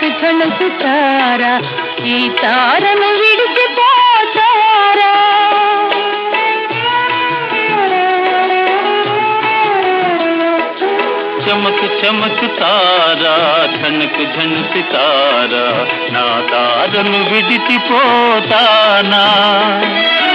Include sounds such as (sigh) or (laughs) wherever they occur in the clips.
జనక్ జనక్ తారా ఈ తారను విడిచిపోతారా చమక్ చమక్ తారా ఝనక్ ఝన్ సితారా నా తారను విడిచిపోతానా కలలా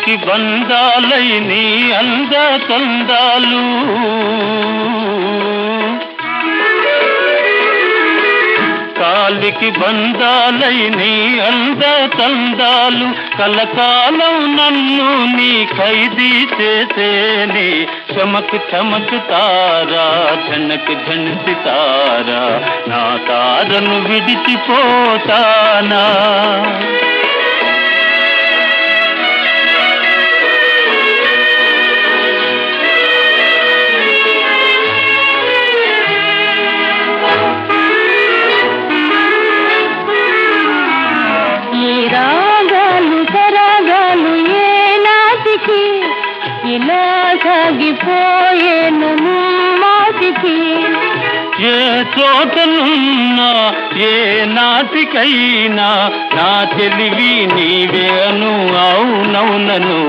నీకి బంధాలై నీ అంద తొందాలు కాలికి బంధాలై నీ అంద తందాలు కలకాలం నన్ను నీ ఖైదీ చేసేని చమక్ చమక్ తారా ఝనక్ ఝన్ తారా. నా తారను విడిచిపోతానా? సాగిపోయేను మాటికి. ఏ చోటనున్నా ఏ నాటికైనా నా తెలివి నీవేను అవునవునను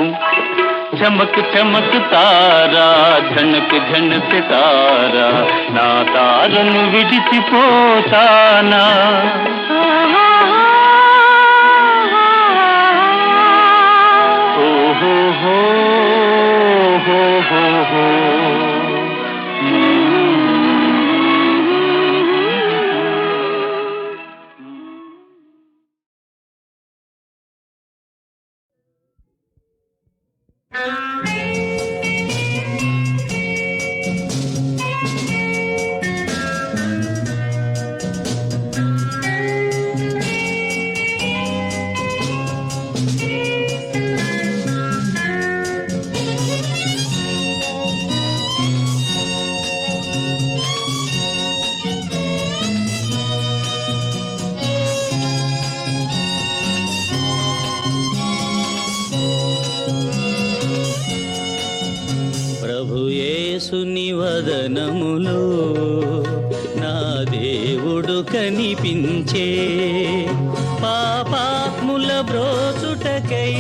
చమక్ చమక్ తారా ఝనక్ ఝన్ సితారా నా తారను విడిచిపోతానా? సదనములో నా దేవుడు కనిపించే పాపాత్ముల బ్రోచుటకై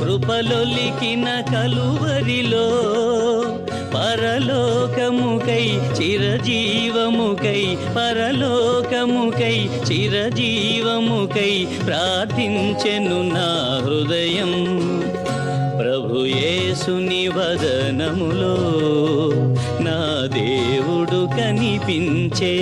కృపలొలికిన కలువరిలో పరలోకముకై చిరజీవముకై పరలోకముకై చిరజీవముకై ప్రార్థించెను నా హృదయం. ప్రభుయేసుని వదనములో కనిపించే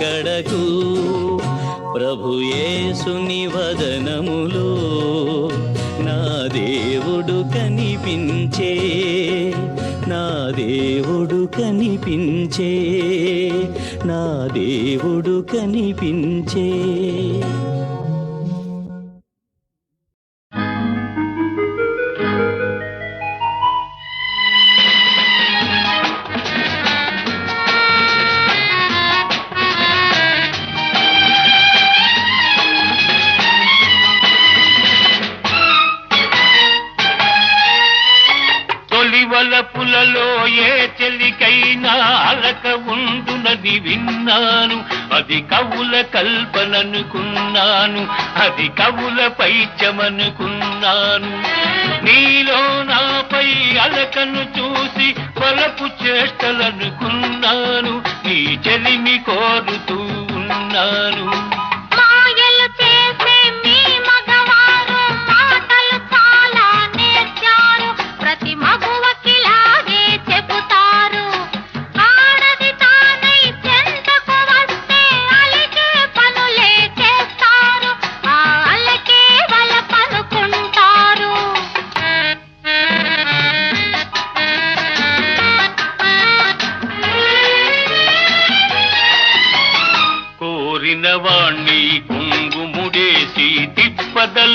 కడకు. ప్రభు యేసుని వదనములో నా దేవుడు కనిపించే నా దేవుడు కనిపించే నా దేవుడు కనిపించే. కల్పననుకున్నాను అది కవుల పైచమనుకున్నాను నీలో నాపై అలకను చూసి కొలపు చేష్టలనుకున్నాను నీ చెలిమి కోరుతూ ఉన్నాను.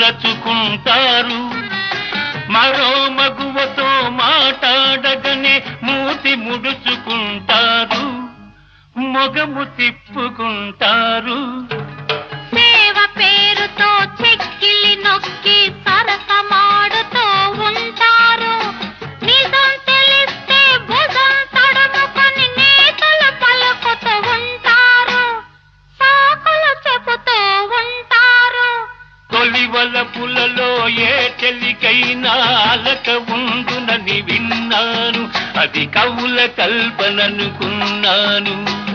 తిప్పదలచుకుంటారు మరో మగువతో మాట్లాడగనే మూతి ముడుచుకుంటారు. మొగము తిప్పుకుంటారు. నాలక ఉందునని విన్నాను. అది కవుల కల్పననుకున్నాను.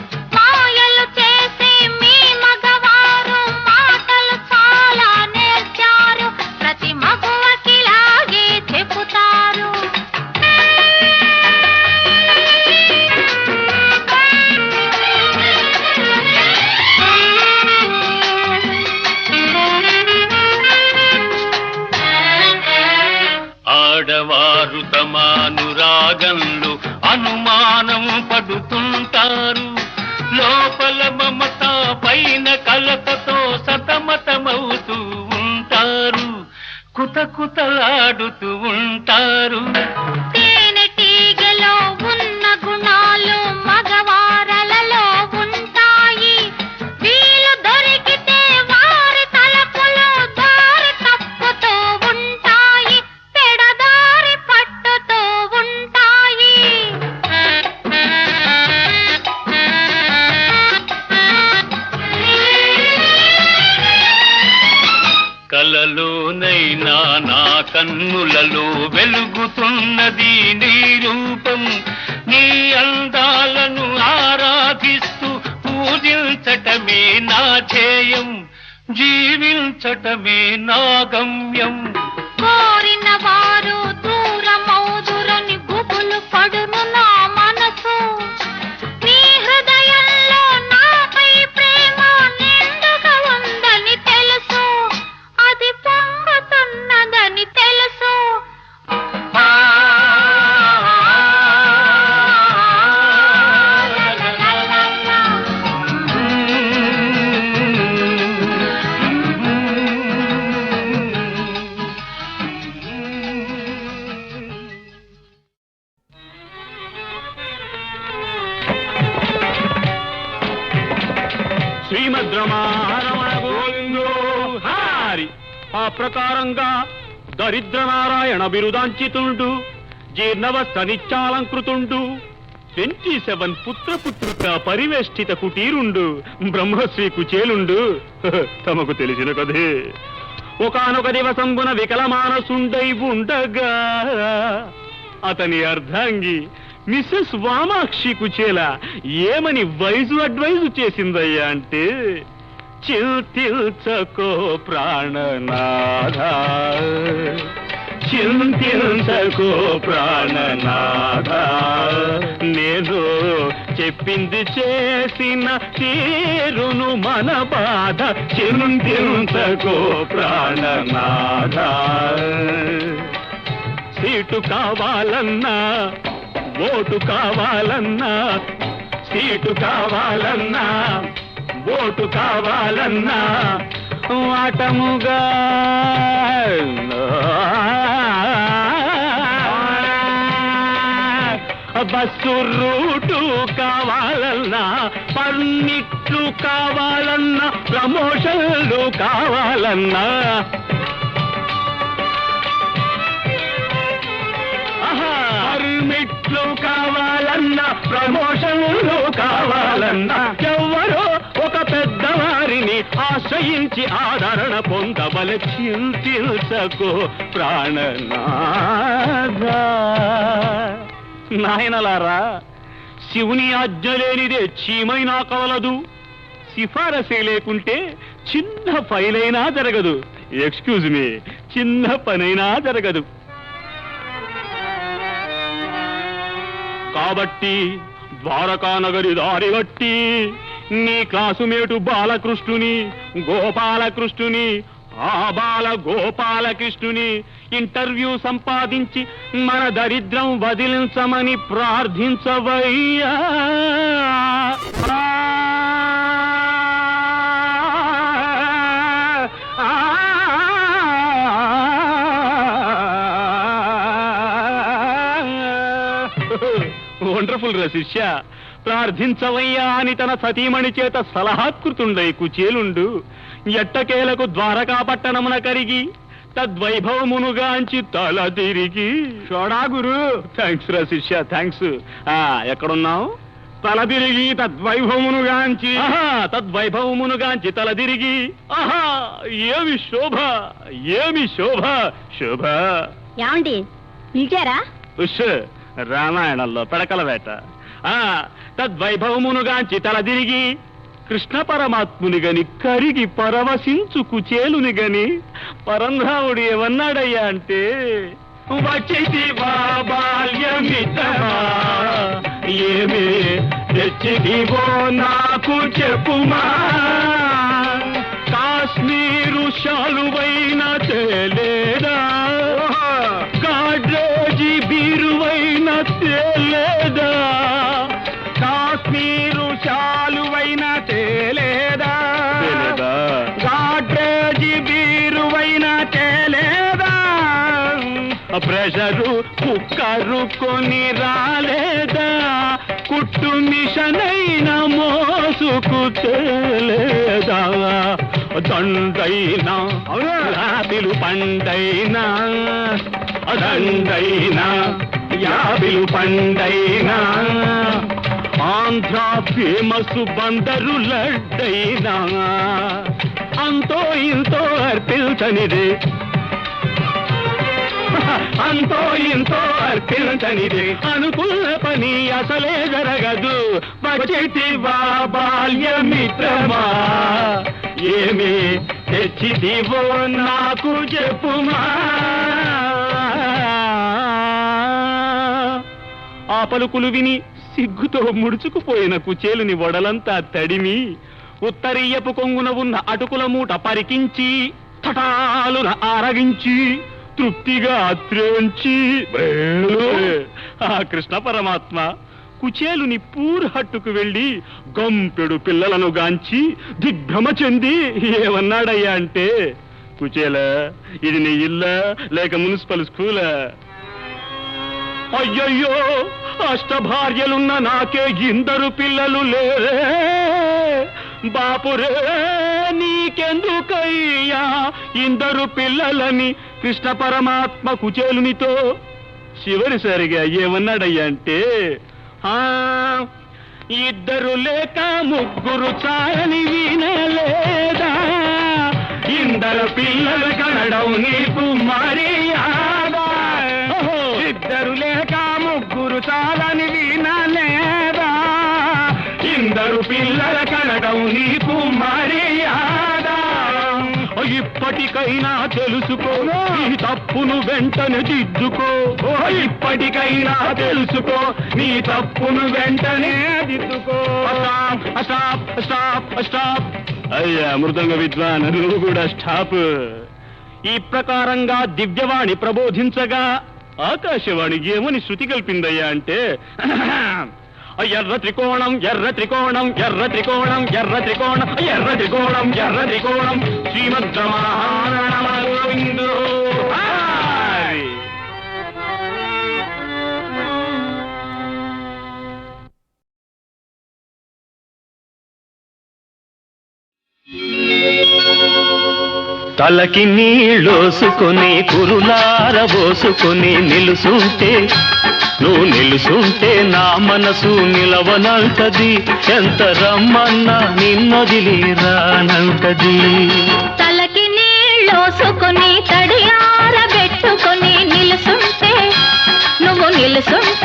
ఆడవారు అనుమానం పడుతుంటారు. లోపల మమత పైన కలతతో సతమతమవుతూ ఉంటారు. కుత కుతలాడుతూ ఉంటారు. కలలోనైనా నా కన్నులలో వెలుగుతున్నది నీ రూపం. నీ అందాలను ఆరాధిస్తూ పూజించటమే నా ధ్యేయం. జీవించటమే నా గమ్యం. శ్రీమద్ గోవిందో హారి. ఆ ప్రకారంగా దరిద్ర నారాయణ బిరుదాంచితుండు జీర్ణవస్థ నిత్యాలంకృతుండు ట్వంటీ సెవెన్ పుత్రపుత్రుక పరివేష్టిత కుటీరుండు బ్రహ్మశ్రీ కుచేలుండు (laughs) తమకు తెలిసిన కదే ఒకనొక దివసంబున వికలమానసుండై ఉండగా అతని అర్ధాంగి మిస్సెస్ వామాక్షి కుచేల ఏమని వైజు అడ్వైజు చేసిందయ్యా అంటే చింతిల్చకో ప్రాణనాథ చింతించకో ప్రాణనాథ నేను చెప్పింది చేసిన తీరును మన బాధ చింతించకో ప్రాణనాథ సీటు కావాలన్నా ఓటు కావాలన్నా సీటు కావాలన్నా ఓటు కావాలన్నా వాటముగా బస్సు రూటు కావాలన్నా పన్నిట్లు కావాలన్నా ప్రమోషన్లు కావాలన్నా పర్మిట్లు కావాలన్నా ప్రమోషన్లు కావాలన్నా ఎవ్వరో ఒక పెద్దవారిని ఆశ్రయించి ఆదరణ పొందవల చింతించకు ప్రాణనాథ. నాయనలారా శివుని ఆజ్ఞ లేనిదే చీమైనా కవలదు. సిఫారసే లేకుంటే చిన్న ఫైలైనా జరగదు. ఎక్స్క్యూజ్ మీ చిన్న పనైనా జరగదు. కాబట్టి ద్వారకా నగరి దారి బట్టి నీ క్లాసుమేటు బాలకృష్ణుని గోపాలకృష్ణుని ఆ బాల గోపాలకృష్ణుని ఇంటర్వ్యూ సంపాదించి మన దరిద్రం వదిలించమని ప్రార్థించవయ్యా. వండర్ఫుల్ రా శిష్య. ప్రార్థించవయ్యా అని తన సతీమణి చేత సలహాత్కృతుండై కుచేలుండు. ఎట్టకేలకు ద్వారకా పట్టణమున కరిగి తద్వైభవమునుగాంచి తల తిరిగి. షోడా గురు. థ్యాంక్స్ రా శిష్య థ్యాంక్స్ ఆ ఎక్కడున్నావు? తల తిరిగి తద్వైభవమునుగాంచి తద్వైభవమునుగాంచి తల తిరిగి. ఆహా ఏమి శోభ ఏమి శోభ శోభ. ఏమండి పిలిచారా ఉష్ రామాయణంలో పెడకల వేట ఆ తద్వైభవమునుగాంచి తలదిరిగి కృష్ణ పరమాత్ముని గని కరిగి పరవశించు కుచేలుని గని పరంధాముడు ఏమన్నాడయ్యా అంటే వచ్చేసి బాల్యమితమా ఏమి తెచ్చిదివో నాకు చెప్పుమా కాశ్మీరు శాలువైన తేలేదా కుక్కరు కొని రాలేదా? కుట్టు మిషన్ అయినా మోసుకు తేలేదా దండైనా యాపిలు పండైనా దండైనా యాపిలు పండైనా ఆంధ్ర ఫేమస్ బందరు లడ్డైనా. అంతో ఇంతో అర్పిల్చనిదే అంతో ఇంతో అర్పించనిది. అనుకున్న పని అసలే జరగదు. వచ్చేటి బాల్యమిత్రమా? ఏమి తెచ్చిదివో నాకు చెప్పుమా? ఆ పలుకులు విని సిగ్గుతో ముడుచుకుపోయిన కుచేలుని వడలంతా తడిమి ఉత్తరీయపు కొంగున ఉన్న అటుకుల మూట పరికించి తటాలున ఆరగించి తృప్తిగా త్రోంచి ఆ కృష్ణ పరమాత్మ కుచేలుని పూర్హట్టుకు వెళ్ళి గంపెడు పిల్లలను గాంచి దిగ్భ్రమ చెంది ఏమన్నాడయ్యా అంటే కుచేల ఇది నీ ఇల్లా లేక మున్సిపల్ స్కూలా? అయ్యయ్యో అష్ట భార్యలున్న నాకే ఇందరు పిల్లలు లేరే. బాపురే నీకెందుకయ్యా? ఇందరు పిల్లలని కృష్ణ పరమాత్మ కుచేలునితో చివరిసరిగా ఏమన్నాడయ్యా అంటే ఆ ఇద్దరు లేక ముగ్గురు చాలని వినలేదా? ఇందరు పిల్లలు కనడం నీకు మర్యాదా? ఇద్దరు లేక ముగ్గురు చాలని ఇందరు పిల్లల కనడం నీకు మర్యాదా ఇప్పటికైనా తెలుసుకో నీ తప్పును వెంటనే దిద్దుకో. ఇప్పటికైనా తెలుసుకో నీ తప్పును వెంటనే దిద్దుకో. స్టాప్ స్టాప్ స్టాప్ స్టాప్ అయ్యా మృదంగ విద్వాన్ నువ్వు కూడా స్టాప్. ఈ ప్రకారంగా దివ్యవాణి ప్రబోధించగా ఆకాశవాణి ఏమని శృతి కల్పిందయ్యా అంటే ఎర్ర త్రికోణం ఎర్ర త్రికోణం ఎర్ర త్రికోణం ఎర్ర త్రికోణం ఎర్ర త్రికోణం ఎర్ర త్రికోణం. శ్రీమద్ గోవిందో తలకి నీళ్ళోసుకొని కురులారబోసుకొని నిలుసుంటే నువ్వు నిలుసుంటే నా మనసు నిలవనంటది. ఎంత రమ్మన్నా నిన్నొదిలి రానంటది తలకి నీళ్ళోసుకొని తడియార పెట్టుకొని నిలుసుంటే నువ్వు నిలుసుంటే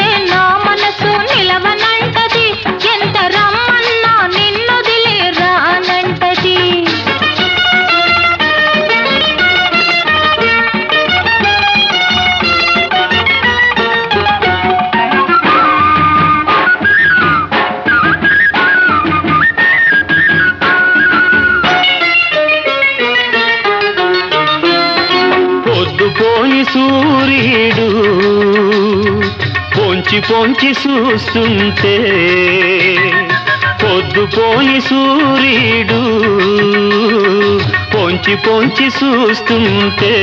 పొంచి చూస్తుంటే పొద్దుపోయి సూర్యుడు పొంచి పొంచి చూస్తుంటే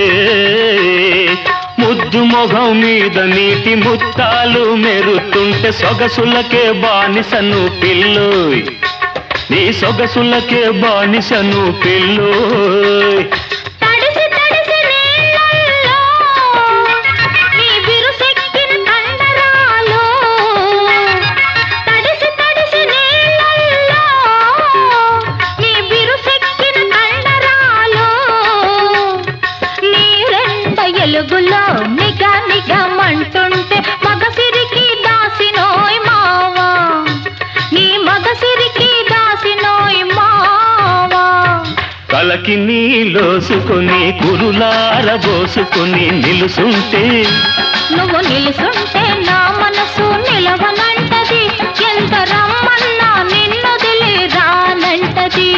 ముద్దు మొఘం మీద నీటి ముత్తాలు మెరుతుంటే సొగసులకే బానిసను పిల్లోయ్. నీ సొగసులకే బానిసను పిల్లోయ్. నీలోసుకొని కురులారబోసుకొని నిలుసుంటే నువ్వు నిలుసుంటే నా మనసు నిలవనంటది. ఎంత రమ్మన్నా నిన్నొదిలి రానంటది.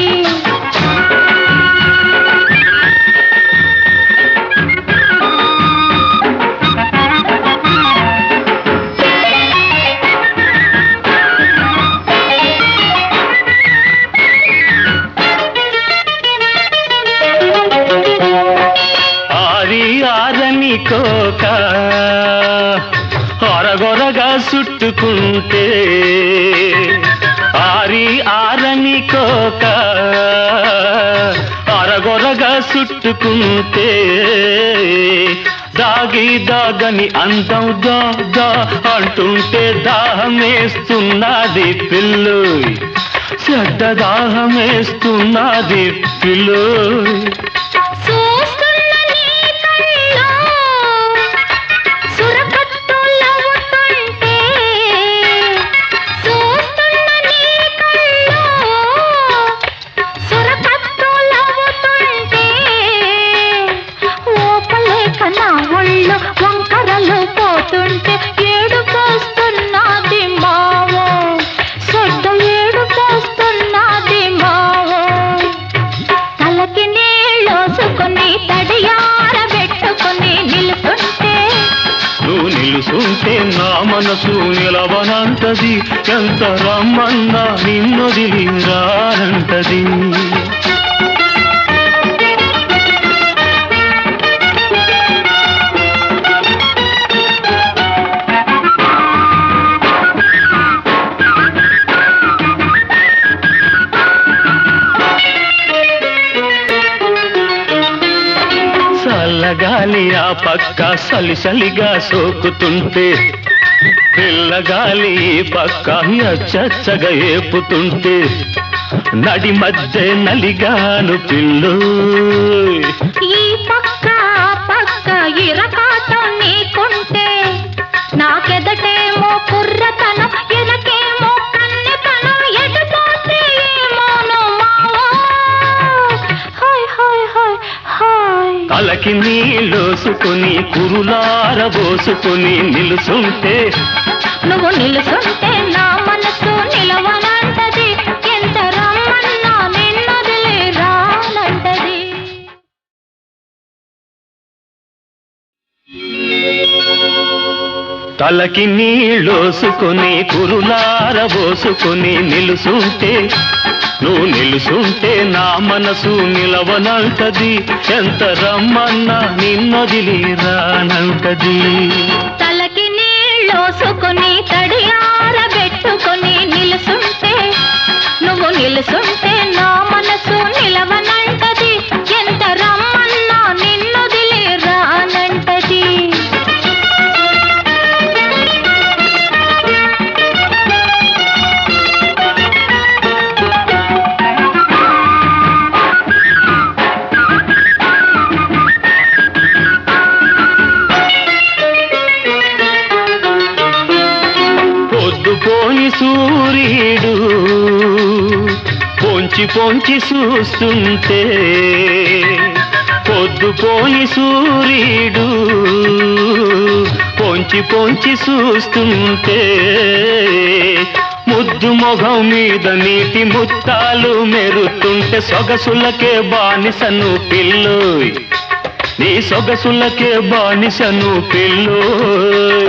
చుట్టుకుంటే ఆరి ఆరని కోక అరగొరగా చుట్టుకుంటే దాగి దాగని అందం దా దా అంటుంటే దాహమేస్తున్నది పిల్లు చెడ్డ దాహమేస్తున్నది పిల్లు ఉన్నది ఎంత రమ్మన్నా నిన్నది రానంటది చల్లగాలి ఆ పక్క సలిసలిగా సోకుతుంటే పిల్లగాలి పక్క అచ్చచ్చగా ఏపుతుంటే నడి మధ్య నలిగాను పిల్లు. తలకి నీళ్ళోసుకొని కురులార పోసుకొని నిలుసుంటే నువ్వు నిలుసుంటే తలకి నీళ్ళోసుకొని కురులార పోసుకొని నిలుసుంటే నువ్వు నిలుసుంటే నా మనసు నిలవనంటది. ఎంత రమ్మన్నా నిన్నదిలి రానంటది తలకి నీళ్ళోసుకొని తడియారబెట్టుకొని నిలుసుంటే నువ్వు నిలుసుంటే పొంచి చూస్తుంటే చూస్తుంటే పొద్దుపోని సూర్యుడు పొంచి పొంచి చూస్తుంటే ముద్దు మొఘం మీద నీటి ముత్తాలు మెరుతుంటే సొగసులకే బానిసను పిల్లోయ్. నీ సొగసులకే బానిసను పిల్లోయ్.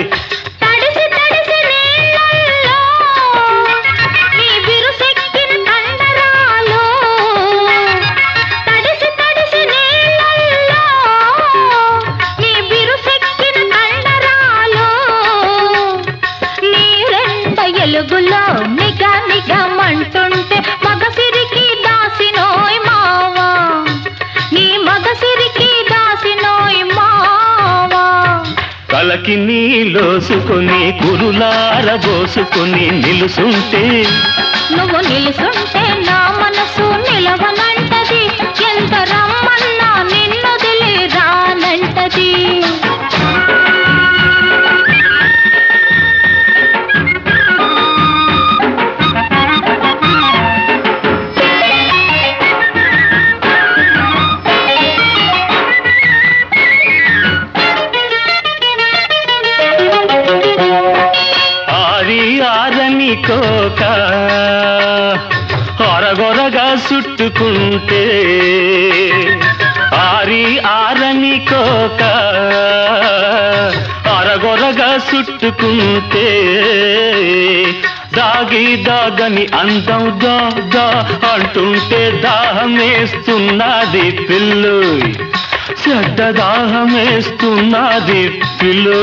చుట్టుకుంటే ఆరి ఆరని కోక అరగొరగా చుట్టుకుంటే దాగి దాగని అందం దా అంటుంటే దాహమేస్తున్నది పిల్లు. చెడ్డ దాహమేస్తున్నది పిల్లు.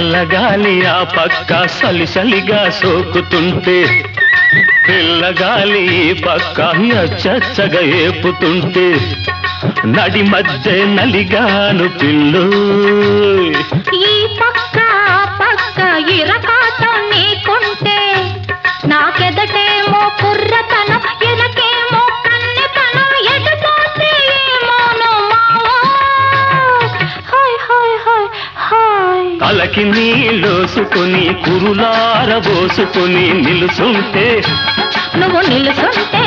చల్లగాలి ఆ పక్క సలిసలిగా సోకుతుంటే పిల్లగాలి ఈ పక్క అచ్చచ్చగా ఏపుతుంటే నడి మధ్య నలిగాను పిల్లు. ఈ పక్క పక్క ఇరకాటం కళ్ళకి కురులార కురులారబోసుకొని నిలుసుంటే నువ్వు నిలుసుంటే